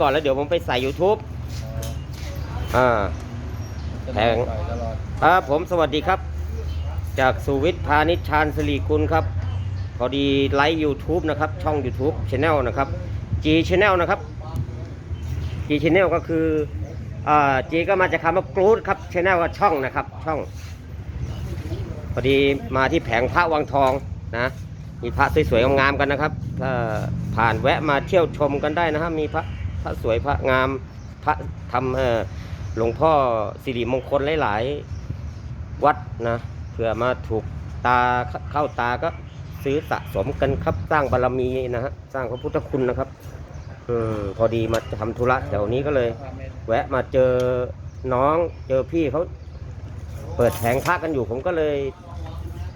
ก่อนแล้วเดี๋ยวผมไปใส่ YouTube อ่าแพงใส่ตลอดครับผมสวัสดีครับ จากสุวิทย์พาณิชชาญสิริกุลครับ พอดีไลฟ์ YouTube นะครับ ช่อง YouTube Channel นะครับ G Channel นะครับ G Channel ก็คืออ่า G ก็มาจากคำว่ากรูดครับ Channel ก็ช่องนะครับ ช่อง พอดีมาที่แผงพระวังทองนะมีพระสวยๆงามๆกันนะครับถ้าผ่านแวะมาเที่ยวชมกันได้นะครับมีพระ พระสวยพระงามพระทำหลวงพ่อสิริมงคลหลาย ๆ วัดนะเผื่อมาถูกตาเข้าตาก็ซื้อสะสมกันครับสร้างบารมีนะฮะสร้างพระพุทธคุณนะครับอพอดีมาทำธุระแถวนี้ก็เลย แวะมาเจอน้องเจอพี่เขาเปิดแผงพระกันอยู่ผมก็เลย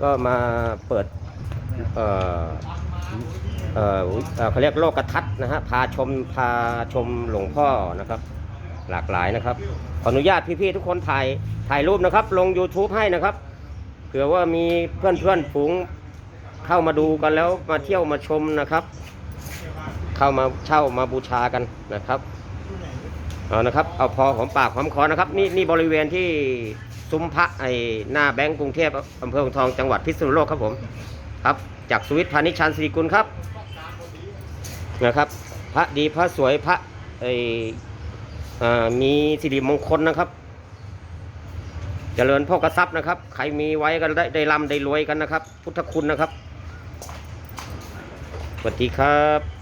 ก็มาเปิด เออเออเขาเรียกโลกกระทัศน์นะฮะพาชมพาชมหลวงพ่อนะครับ หลากหลายนะครับ ขออนุญาตพี่ๆทุกคนถ่ายถ่ายรูปนะครับ ลง YouTube ให้นะครับเผื่อว่ามีเพื่อนเพื่อนๆฝูงเข้ามาดูกันแล้วมาเที่ยวมาชมนะครับ เข้ามาเช่ามาบูชากันนะครับเอานะครับเอาพอหอมปากหอมคอนะครับนี่นี่บริเวณที่ซุ้มพระไอหน้าแบงก์กรุงเทพอำเภอทองจังหวัดพิษณุโลกครับผม ครับจากสวิตพานิชชันสิริกุลครับนะครับ พระดีพระสวยพระไอมีสิริมงคลนะครับ เจริญพ่อกระซับนะครับ ใครมีไว้ก็ได้ได้ร่ำได้รวยกันนะครับ พุทธคุณนะครับสวัสดีครับ